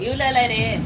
Yêu lên lên đi.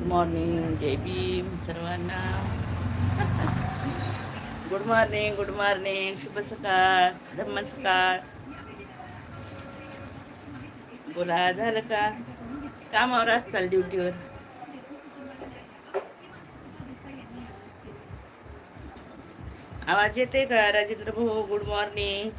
Good morning जय भीम सर्वांना. Good morning good morning शुभ सकाळ धम्म सकाळ बोला झालं का? कामावर आज चाल ड्युटीवर. आवाज येते का राजेंद्र भाऊ? गुड मॉर्निंग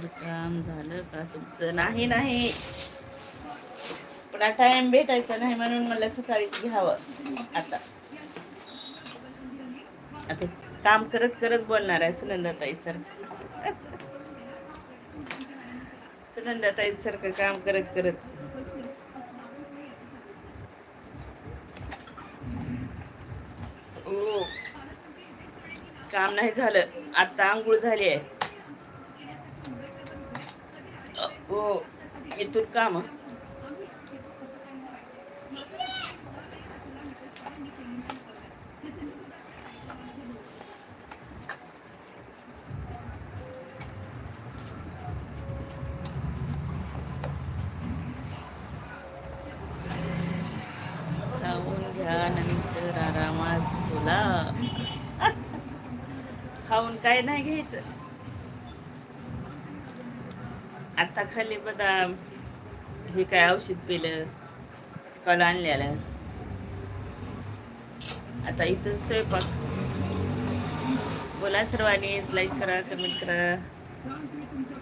तर काम झालं का तुमचं? नाही नाही. पण टाइम भेटायचा नाही म्हणून मला सकाळीच घ्यावं आता. आता काम करत करत बोलणार आहे सुनंदाताई सर. सुनंदाताई सारखं काम करत करत. हो. काम नाही झालं. आता आंघोळ झाली आहे. हो इथून काम. नंतर आरामात तुला खाऊन काय नाही घ्यायचं. आता खाली बदाम हे काय औषध पिलं काल आणलेलं. आता इथून स्वयंपाक. बोला सर्वांनी लाईक करा कमेंट करा.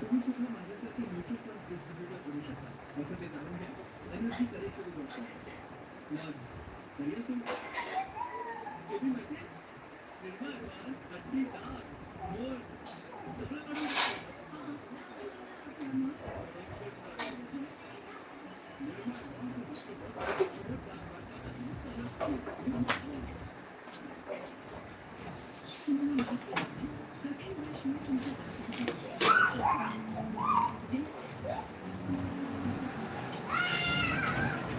तुम्ही सुद्धा माझ्यासारखे म्युच्युअल फंड डिस्ट्रीब्युटर करू शकता असं ते जाणून घ्या एनएससी करिअर सुरू करतो मग करिअर सुरू ते बी माहिती निर्मा ॲडव्हान्स अड्डी डाक मोर सगळं काढून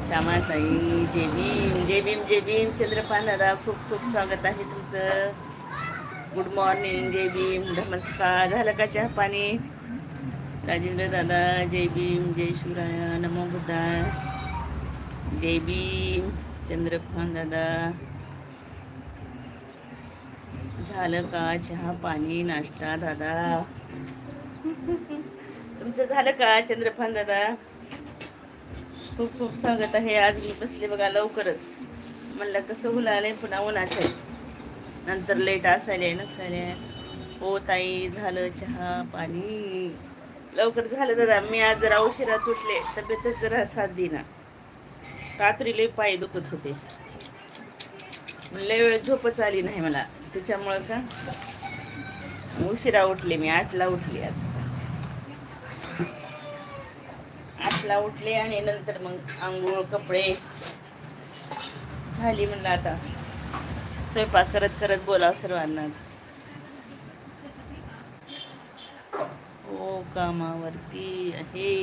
श्यामाताई जय भीम जय भीम जय भीम चंद्रपाल दादा खूप खूप स्वागत आहे तुमचं. गुड मॉर्निंग जय भीम नमस्कार. झालं का चहा पाणी? राजेंद्र दादा जय भीम जय शिवराय नमो बुद्धा. जय भीम चंद्रपान दादा. झालं का चहा पाणी नाश्ता दादा? तुमचं झालं का चंद्रफान दादा? खूप खूप स्वागत आहे. आज मी बसले बघा लवकरच. म्हणलं कसं हुलालंय पुन्हा उन्हाचं. नंतर लेट असायला नसायला. हो ताई झालं चहा पाणी. लवकर झालं दादा. मी आज जरा उशिराच उठले तब्येतच जरा साथ दिना रात्रीले पाय दुखत होते. लय वेळ झोपच आली नाही मला. त्याच्यामुळं का? उशिरा उठले मी आठला उठले आज. आठला उठले आणि नंतर मग आंघोळ कपडे झाली म्हणलं आता. स्वयंपाक करत करत बोला सर्वांनाच हो कामावरती आहे.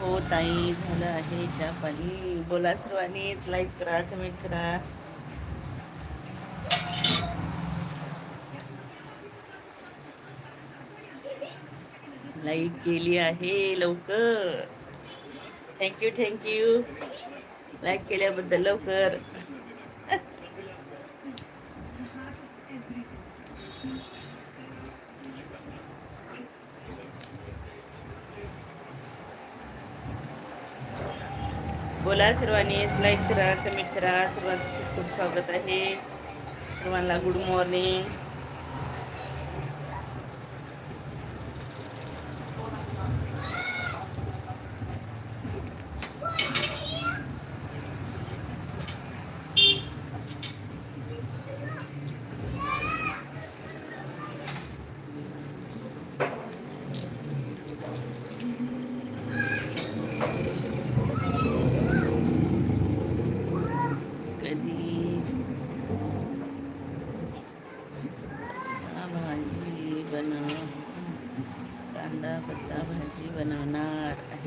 हो ताई झालं आहे चहा पाणी. बोला सर्वांनीच लाईक करा कमेंट करा. लाईक केली आहे लवकर. थँक्यू थँक्यू लाईक केल्याबद्दल लवकर. बोला सर्वांनी लाईक करा कमेंट करा. सर्वांचं खूप खूप स्वागत आहे. सर्वांना गुड मॉर्निंग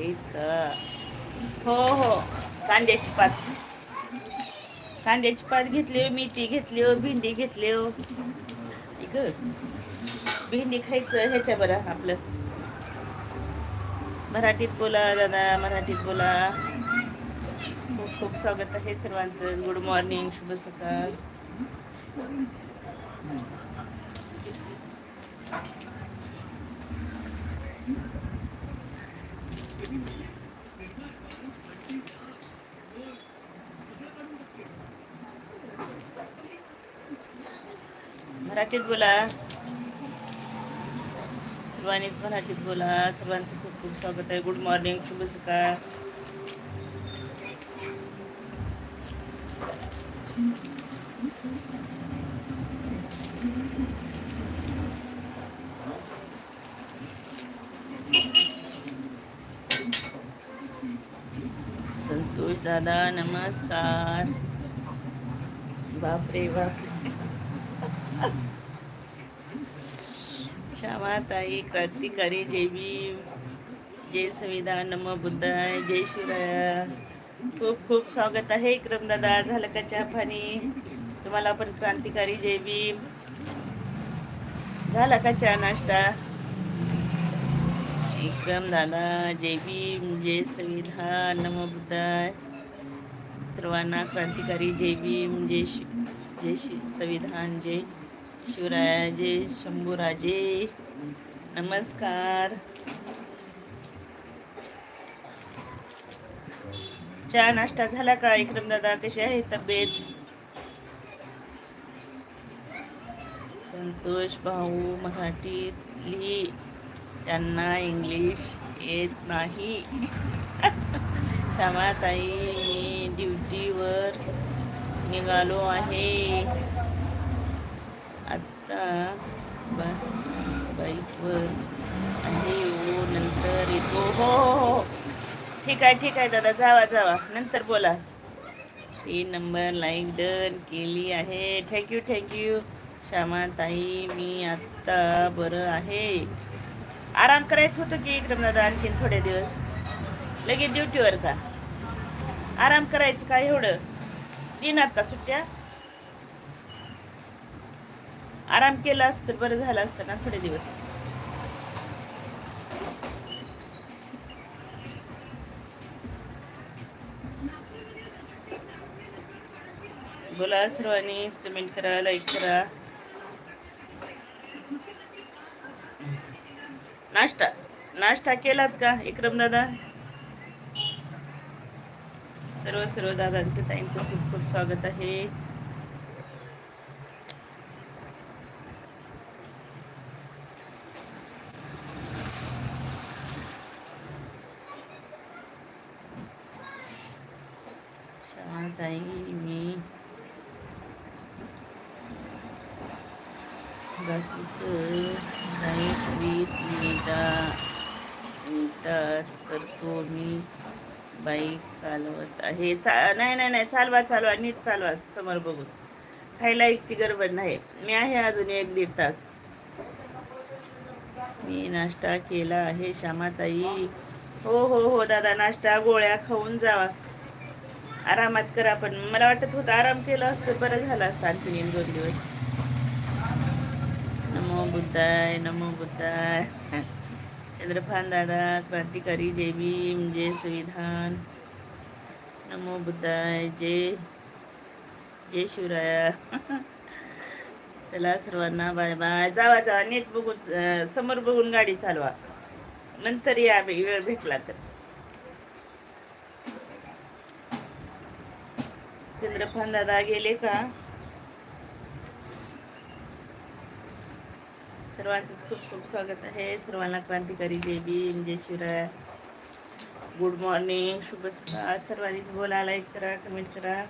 बनवणार का हो हो. कांद्याची पात. कांद्याची पात घेतली मेथी घेतली हो भेंडी घेतली हो भेंडी खायचं ह्याच्या बरं आपलं. मराठीत बोला दादा मराठीत बोला. खूप खूप स्वागत आहे सर्वांचं. गुड मॉर्निंग शुभ सकाळ. मराठीत बोला. सर्वांनीच मराठीत बोला. सर्वांचं खूप खूप स्वागत आहे. गुड मॉर्निंग शुभ सकाळ संतोष दादा नमस्कार. बापरे बापरे. श्यामाताई क्रांतिकारी जय भीम जय संविधान नम बुद्धाय जय शिवराय. खूप खूप स्वागत आहे. इक्रम दादा झालं का चहा पाणी? तुम्हाला पण क्रांतिकारी जय भीम झाला का चहा नाश्ता? इक्रम दादा जय भीम जय संविधान नम बुद्धाय सर्वांना क्रांतिकारी जय भीम जय शि जय शि संविधान जय शिवराजे शंभूराजे नमस्कार. चहा नाश्ता झाला का? विक्रम दादा कशी आहे तब्येत? संतोष भाऊ मराठीत लिही त्यांना इंग्लिश येत नाही. श्यामाताई मी ड्युटीवर निघालो आहे. आता बा बाईकवर आणि हो नंतर येतो. हो, हो हो हो ठीक आहे ठीक आहे दादा. जावा जावा. नंतर बोला. तीन नंबर लाईक डन केली आहे. थँक्यू थँक्यू श्यामाताई मी आत्ता बरं आहे. आराम करायचं होतं की इकडं दादा आणखीन थोडे दिवस? लगेच ड्युटीवर का? आराम करायचं का एवढं? दिनात का सुट्ट्या? आराम केला असतं तर बरं झालं असतं ना थोडे दिवस. बोला सर्वांनीच कमेंट करा लाईक करा. नाश्ता नाश्ता केलात का विक्रम दादा? सर्व सर्व दादांचं ताईंचं खूप खूप स्वागत आहे. शांताई मी बाकीचं लाइट वीस मिनिटा मिनिटात करतो मी. बाईक चालवत आहे. चा नाही नाही नाही. चालवा चालवा. नीट चालवा. समोर बघून. खायला एकची गडबड नाही. मी आहे अजून एक दीड तास. मी नाश्ता केला आहे श्यामाताई. हो हो हो दादा. नाश्ता गोळ्या खाऊन जावा. आरामात करा पण मला वाटत होतं आराम केला असतं बरं झालं असतं आणखी एक दोन दिवस. नमो बुद्धाय नमो बुद्धाय. चंद्रफान दादा क्रांतिकारी जय भीम जय संविधान. नमो बुद्धाय जय जय शिवराया. चला सर्वांना बाय बाय. जावा जावा नीट बघून समोर बघून गाडी चालवा. नंतर या वेळ भेटला तर. चंद्रभान दादा गेले का? सर्वांचंच खूप खूप स्वागत आहे. सर्वांना क्रांतिकारी देवी भीम जय शिवराय. गुड मॉर्निंग शुभ सकाळ. सर्वांनीच बोला लाईक करा कमेंट करा.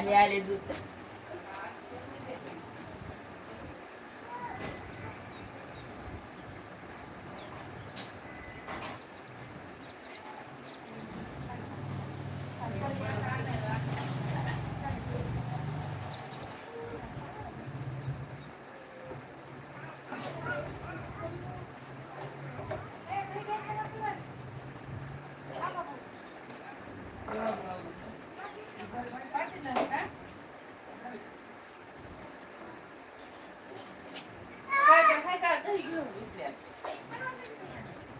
आले आले दूध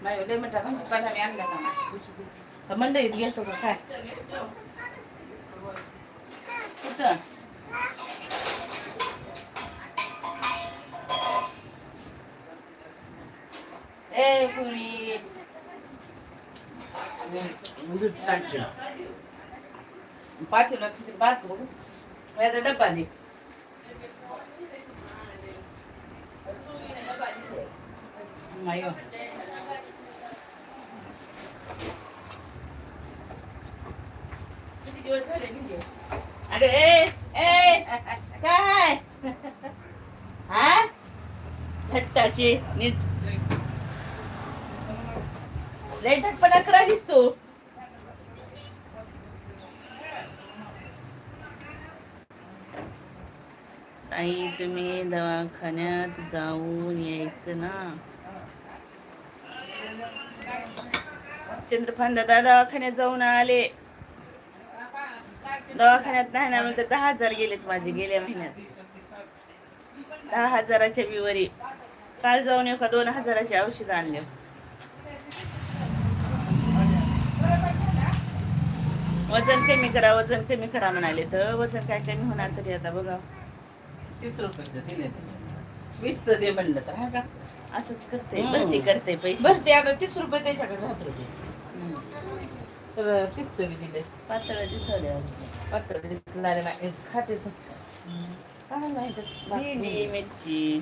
नाही लय मोठा भाजीपाला मी आणला? तर मंडईत घेतो का काय? कुठं? ए पुरी. किती बारकं डब्बा दे. मायो किती दिवस झाले निघे? अरे ए ए काय? हा? थट्टाची नीट. लय थटपणा करालीस तू. आई तुम्ही दवाखान्यात जाऊन यायचं ना. चंद्रफांदा दवाखान्यात जाऊन आले. दवाखान्यात नाही ना तर दहा हजार गेलेत माझे गेल्या महिन्यात. दहा हजाराच्या विवरी. काल जाऊन येऊ का? दोन हजाराचे औषध आणले. वजन कमी करा वजन कमी करा म्हणाले तर. वजन काय कमी होणार तरी आता बघा. तीस रुपयाचं दिले वीस दे म्हणलं तर हा का? असंच करते. भरती करते पैसे. बरं ते आता तीस रुपये त्याच्याकडे राहत होते. तर तीसचं बी दिले. पातळ दिसवले पात्र दिसणारे नाही. खाते. काय माहिती? भेंडी मिरची.